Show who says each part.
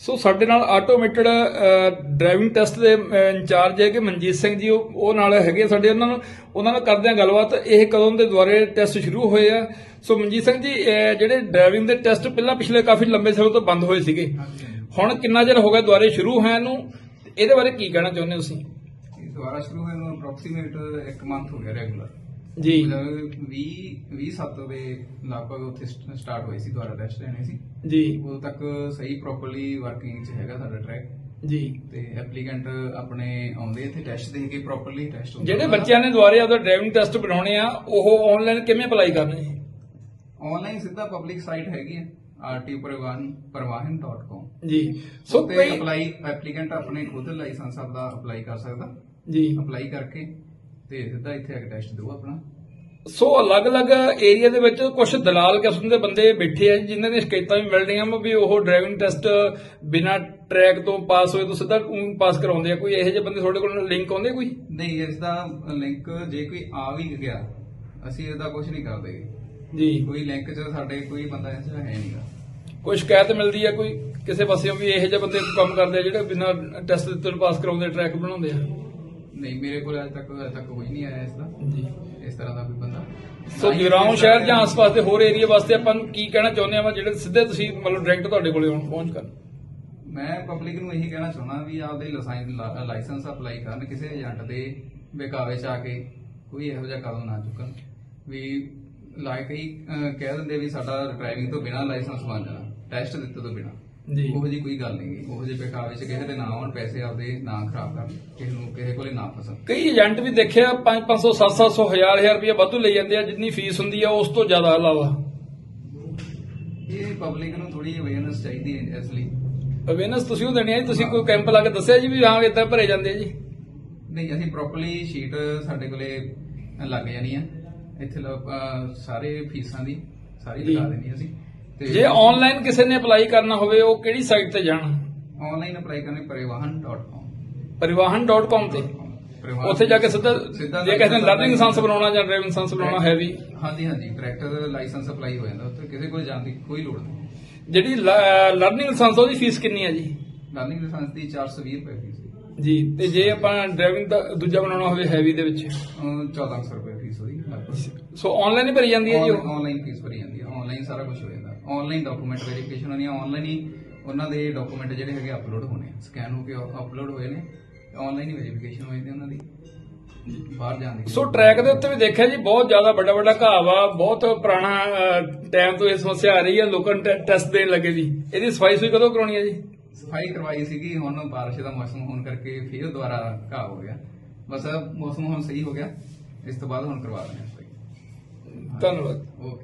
Speaker 1: ਸੋ ਸਾਡੇ ਨਾਲ automated driving test ਦੇ ਇੰਚਾਰਜ ਹੈਗੇ ਮਨਜੀਤ ਸਿੰਘ ਜੀ, ਉਹ ਉਹ ਨਾਲ ਹੈਗੇ ਸਾਡੇ ਉਹਨਾਂ ਨੂੰ ਉਹਨਾਂ ਨਾਲ ਕਰਦੇ ਆ ਗੱਲਬਾਤ। ਇਹ ਕਦੋਂ ਦੇ ਦੁਆਰੇ ਟੈਸਟ ਸ਼ੁਰੂ ਹੋਏ ਆ। ਸੋ ਮਨਜੀਤ ਸਿੰਘ ਜੀ ਜਿਹੜੇ ਡਰਾਈਵਿੰਗ ਦੇ ਟੈਸਟ ਪਹਿਲਾਂ ਪਿਛਲੇ ਕਾਫੀ ਲੰਬੇ ਸਮੇਂ ਤੋਂ ਬੰਦ ਹੋਏ ਸੀਗੇ। ਹੁਣ ਕਿੰਨਾ ਚਿਰ ਹੋ ਗਿਆ ਦੁਆਰੇ ਸ਼ੁਰੂ ਹੋਇਆ ਨੂੰ? ਇਹਦੇ ਬਾਰੇ ਕੀ ਕਹਿਣਾ ਚਾਹੁੰਦੇ ਹੋ ਤੁਸੀਂ?
Speaker 2: ਇਹ ਦੁਬਾਰਾ ਸ਼ੁਰੂ ਹੋਇਆ ਨੂੰ ਅਪਰੋਕਸੀਮੇਟ 1 ਮੰਥ ਹੋ ਗਿਆ ਰੈਗੂਲਰ
Speaker 1: ਜੀ।
Speaker 2: ਮਤਲਬ 20 20 ਸੱਤ ਦੇ ਲਗਭਗ ਉੱਥੇ ਸਟਾਰਟ ਹੋਈ ਸੀ ਦੁਬਾਰਾ ਟੈਸਟ ਲੈਣੇ ਸੀ।
Speaker 1: ਜੀ।
Speaker 2: ਉਦੋਂ ਤੱਕ ਸਹੀ ਪ੍ਰੋਪਰਲੀ ਵਰਕਿੰਗ ਚ ਹੈਗਾ ਸਾਡਾ ਟਰੈਕ
Speaker 1: ਜੀ।
Speaker 2: ਤੇ ਐਪਲੀਕੈਂਟ ਆਪਣੇ ਆਉਂਦੇ ਇੱਥੇ ਟੈਸਟ ਦੇ ਕੇ ਪ੍ਰੋਪਰਲੀ ਟੈਸਟ
Speaker 1: ਜਿਹੜੇ ਬੱਚਿਆਂ ਨੇ ਦੁਆਰੇ ਆਪਦਾ ਡਰਾਈਵਿੰਗ ਟੈਸਟ ਬਣਾਉਣੇ ਆ ਉਹ ਆਨਲਾਈਨ ਕਿਵੇਂ ਅਪਲਾਈ ਕਰਨੇ
Speaker 2: ਆਨਲਾਈਨ ਸਿੱਧਾ ਪਬਲਿਕ ਸਾਈਟ ਹੈਗੀ ਹੈ rtparivahan parivahan.com
Speaker 1: ਜੀ। ਸੋ ਕਈ
Speaker 2: ਅਪਲਾਈ ਐਪਲੀਕੈਂਟ ਆਪਣੇ ਖੁਦ ਲਾਇਸੈਂਸ ਆਪਦਾ ਅਪਲਾਈ ਕਰ ਸਕਦਾ।
Speaker 1: ਜੀ।
Speaker 2: ਅਪਲਾਈ ਕਰਕੇ ਤੇ ਸਿੱਧਾ ਇੱਥੇ ਆ ਕੇ ਟੈਸਟ ਦਿਓ ਆਪਣਾ।
Speaker 1: ਸੋ ਅਲੱਗ-ਅਲੱਗ ਏਰੀਆ ਦੇ ਵਿੱਚ ਕੁਝ ਦਲਾਲ ਕਿਸਮ ਦੇ ਬੰਦੇ ਬੈਠੇ ਆ ਜਿਨ੍ਹਾਂ ਦੀਆਂ ਸ਼ਿਕਾਇਤਾਂ ਵੀ ਮਿਲ ਰਹੀਆਂ ਵਾ ਵੀ ਉਹ ਡਰਾਈਵਿੰਗ ਟੈਸਟ ਬਿਨਾਂ ਟਰੈਕ ਤੋਂ ਪਾਸ ਹੋਏ ਤੋਂ ਸਿੱਧਾ ਪਾਸ ਕਰਾਉਂਦੇ ਆ। ਕੋਈ ਇਹੋ ਜਿਹੇ ਬੰਦੇ ਤੁਹਾਡੇ ਕੋਲ ਲਿੰਕ ਆਉਂਦੇ ਕੋਈ?
Speaker 2: ਨਹੀਂ ਇਸ ਦਾ ਲਿੰਕ ਜੇ ਕੋਈ ਆ ਵੀ ਗਿਆ ਅਸੀਂ ਇਹਦਾ ਕੁਝ ਨਹੀਂ ਕਰਦੇ।
Speaker 1: ਜੀ।
Speaker 2: ਕੋਈ ਲਿੰਕ 'ਚ ਸਾਡੇ ਕੋਈ ਬੰਦਾ ਇਸ 'ਚ ਹੈ ਨਹੀਂਗਾ।
Speaker 1: ਕੋਈ ਸ਼ਿਕਾਇਤ ਮਿਲਦੀ ਆ ਕੋਈ ਕਿਸੇ ਪਾਸਿਓਂ ਵੀ ਇਹੋ ਜਿਹੇ ਬੰਦੇ ਕੰਮ ਕਰਦੇ ਆ ਜਿਹੜੇ ਬਿਨਾਂ ਟੈਸਟ ਦਿੱਤੇ ਪਾਸ ਕਰਾਉਂਦੇ ਟਰੈਕ ਬਣਾਉਂਦੇ ਆ?
Speaker 2: ਨਹੀਂ ਮੇਰੇ ਕੋਲ ਅਜੇ ਤੱਕ ਅਜੇ ਤੱਕ ਕੋਈ ਨਹੀਂ ਆਇਆ ਇਸ ਦਾ।
Speaker 1: ਜੀ।
Speaker 2: ਇਸ ਤਰ੍ਹਾਂ ਦਾ ਕੋਈ ਬੰਦਾ।
Speaker 1: ਸੋ
Speaker 2: ਨਾ ਹੀ
Speaker 1: ਜੁਰਾਉਂ
Speaker 2: ਇਸ
Speaker 1: ਸ਼ਹਿਰ ਜਾਂ ਆਸ-ਪਾਸ ਦੇ ਹੋਰ ਏਰੀਆ ਵਾਸਤੇ ਆਪਾਂ ਨੂੰ ਕੀ ਕਹਿਣਾ ਚਾਹੁੰਦੇ ਆ ਵਾ ਜਿਹੜੇ ਸਿੱਧੇ ਤੁਸੀਂ ਮਤਲਬ ਡਾਇਰੈਕਟ ਤੁਹਾਡੇ ਕੋਲੇ ਆਉਣ ਪਹੁੰਚ ਕਰਨ?
Speaker 2: ਮੈਂ ਪਬਲਿਕ ਨੂੰ ਇਹੀ ਕਹਿਣਾ ਚਾਹੁੰਦਾ ਵੀ ਆਪਦੇ ਲਾਇਸੈਂਸ ਲਾਇਸੈਂਸ ਅਪਲਾਈ ਕਰਨ ਕਿਸੇ ਏਜੰਟ ਦੇ ਬੇਕਾਵੇ ਚ ਆ ਕੇ ਕੋਈ ਇਹੋ ਜਿਹਾ ਕਦਮ ਨਾ ਚੁੱਕਣ। ਵੀ ਲਾਇਕ ਹੀ ਅਹ, ਕਹਿ ਦਿੰਦੇ ਵੀ ਸਾਡਾ ਡਰਾਈਵਿੰਗ ਤੋਂ ਬਿਨਾ ਲਾਇਸੈਂਸ ਬਣ ਜਾਣਾ ਟੈਸਟ ਦਿੱਤੇ ਤੋਂ ਬਿਨਾ।
Speaker 1: ਜੀ।
Speaker 2: ਉਹੋ ਜੀ ਕੋਈ ਗੱਲ ਨਹੀਂ ਉਹੋ ਜਿਹੇ ਬੇਕਾਵੇ ਚ ਕਿਸੇ ਦੇ ਨਾ ਆਉਣ ਪੈਸੇ ਆਪਦੇ ਨਾ ਖਰਾਬ ਕਰਨ। ਕਿਸੇ ਨੂੰ ਕਿਸੇ ਕੋਲੇ ਨਾ ਫਸਣ।
Speaker 1: ਕਈ ਏਜੰਟ ਵੀ ਦੇਖਿਆ 5 500 700 1000 1000 ਰੁਪਏ ਵਾਧੂ ਲਈ ਜਾਂਦੇ ਆ ਜਿੰਨੀ ਫੀਸ ਹੁੰਦੀ ਆ ਉਸ ਤੋਂ ਜ਼ਿਆਦਾ ਇਲਾਵਾ।
Speaker 2: ਇਹ ਪਬਲਿਕ ਨੂੰ ਥੋੜੀ ਅਵੇਅਰਨੈਸ ਚਾਹੀਦੀ ਹੈ ਇਸ ਲਈ।
Speaker 1: ਅਵੇਅਰਨੈਸ ਤੁਸੀਂ ਉਹ ਦੇਣੀ ਹੈ ਜੀ ਤੁਸੀਂ ਕੋਈ ਕੈਂਪ ਲਾ ਕੇ ਦੱਸਿਆ ਜੀ ਵੀ ਹਾਂ ਇਦਾਂ ਭਰੇ ਜਾਂਦੇ ਜੀ?
Speaker 2: ਨਹੀਂ ਅਸੀਂ ਪ੍ਰੋਪਰਲੀ ਸ਼ੀਟ ਸਾਡੇ ਕੋਲੇ ਲੱਗ ਜਾਣੀ ਆ। ਇੱਥੇ ਸਾਰੇ ਫੀਸਾਂ ਦੀ ਸਾਰੀ
Speaker 1: ਜੀ।
Speaker 2: ਲਗਾ ਦੇਣੀ ਅਸੀਂ।
Speaker 1: ਜੇ ਆਨਲਾਈਨ ਕਿਸੇ ਨੇ ਅਪਲਾਈ ਕਰਨਾ ਹੋਵੇ ਉਹ ਕਿਹੜੀ ਸਾਈਟ ਤੇ ਜਾਣ?
Speaker 2: ਆਨਲਾਈਨ ਅਪਲਾਈ ਕਰਨੇ ਪਰਿਵਾਹਨ.com
Speaker 1: ਪਰਿਵਾਹਨ.com ਤੇ?
Speaker 2: ਪਰਿਵਾਹਨ-
Speaker 1: ਉੱਥੇ ਜਾ ਕੇ ਸਿੱਧਾ
Speaker 2: ਸਿੱਧਾ
Speaker 1: ਜੇ ਕਿਸੇ ਨੇ ਲਰਨਿੰਗ ਲਾਇਸੈਂਸ ਬਣਾਉਣਾ ਜਾਂ ਡਰਾਈਵਿੰਗ ਲਾਇਸੈਂਸ ਬਣਾਉਣਾ ਹੈ ਵੀ
Speaker 2: ਹਾਂਜੀ ਹਾਂਜੀ ਕਰੈਕਟਰ ਲਾਇਸੈਂਸ ਅਪਲਾਈ ਹੋ ਜਾਂਦਾ ਉੱਥੇ ਕਿਸੇ ਕੋਲ ਜਾਣ ਦੀ ਕੋਈ ਲੋੜ ਨਹੀਂ।
Speaker 1: ਜਿਹੜੀ ਲਰਨਿੰਗ ਲਾਇਸੈਂਸ ਉਹਦੀ ਫੀਸ ਕਿੰਨੀ ਹੈ ਜੀ?
Speaker 2: ਲਰਨਿੰਗ ਲਾਇਸੈਂਸ ਦੀ 420 ਰੁਪਏ ਫੀਸ
Speaker 1: ਜੀ ਤੇ ਜੇ ਆਪਾਂ ਡਰਾਈਵਿੰਗ ਦਾ ਦੂਜਾ ਬਣਾਉਣਾ ਹੋਵੇ ਹੈਵੀ ਦੇ ਵਿੱਚ?
Speaker 2: ਅਹ 1400 ਰੁਪਏ ਫੀਸ ਲਗਭਗ।
Speaker 1: ਸੋ ਆਨਲਾਈਨ ਹੀ ਭਰੀ ਜਾਂਦੀ ਹੈ ਜੀ ਉਹ?
Speaker 2: ਆਨਲਾਈਨ ਫੀਸ ਭਰੀ ਜਾਂਦੀ ਹੈ ਆਨਲਾਈਨ ਸਾਰਾ ਕੁਝ ਹੋ ਜਾਂਦਾ। ਆਨਲਾਈਨ ਡਾਕੂਮੈਂਟ ਵੈਰੀਫਿਕੇਸ਼ਨ ਹੋਣੀ ਆਨਲਾਈਨ ਹੀ ਉਹਨਾਂ ਦੇ ਡਾਕੂਮੈਂਟ ਜਿਹੜੇ ਹੈਗੇ ਅਪਲੋਡ ਹੋਣੇ ਸਕੈਨ ਹੋ ਕੇ ਅਪਲੋਡ ਹੋਏ ਨੇ ਆਨਲਾਈਨ ਹੀ ਵੈਰੀਫਿਕੇਸ਼ਨ ਹੋਈ ਤੇ ਉਹਨਾਂ ਦੀ। ਬਾਹਰ ਜਾਣ ਦੀ।
Speaker 1: ਸੋ ਟਰੈਕ ਦੇ ਉੱਤੇ ਵੀ ਦੇਖਿਆ ਜੀ ਬਹੁਤ ਜ਼ਿਆਦਾ ਵੱਡਾ ਵੱਡਾ ਘਾਹ ਵਾ ਬਹੁਤ ਪੁਰਾਣਾ ਟਾਈਮ ਤੋਂ ਇਹ ਸਮੱਸਿਆ ਆ ਰਹੀ ਹੈ ਲੋਕਾਂ ਟੈਸਟ ਦੇਣ ਲੱਗੇ ਜੀ। ਇਹਦੀ ਸਫ਼ਾਈ ਸੁਈ ਕਦੋਂ ਕਰਾਉਣੀ ਹੈ ਜੀ?
Speaker 2: ਸਫ਼ਾਈ ਕਰਵਾਈ ਸੀਗੀ ਹੁਣ ਬਾਰਿਸ਼ ਦਾ ਮੌਸਮ ਹੋਣ ਕਰਕੇ ਫਿਰ ਦੁਬਾਰਾ ਘਾਹ ਹੋ ਗਿਆ। ਬਸ ਮੌਸਮ ਹੁਣ ਸਹੀ ਹੋ ਗਿਆ ਇਸ ਤੋਂ ਬਾਅਦ ਹੁਣ ਕਰਵਾ ਦਿੰਦੇ ਹਾਂ ਸਫ਼ਾਈ।
Speaker 1: ਧੰਨਵਾਦ।
Speaker 2: ਓਕੇ।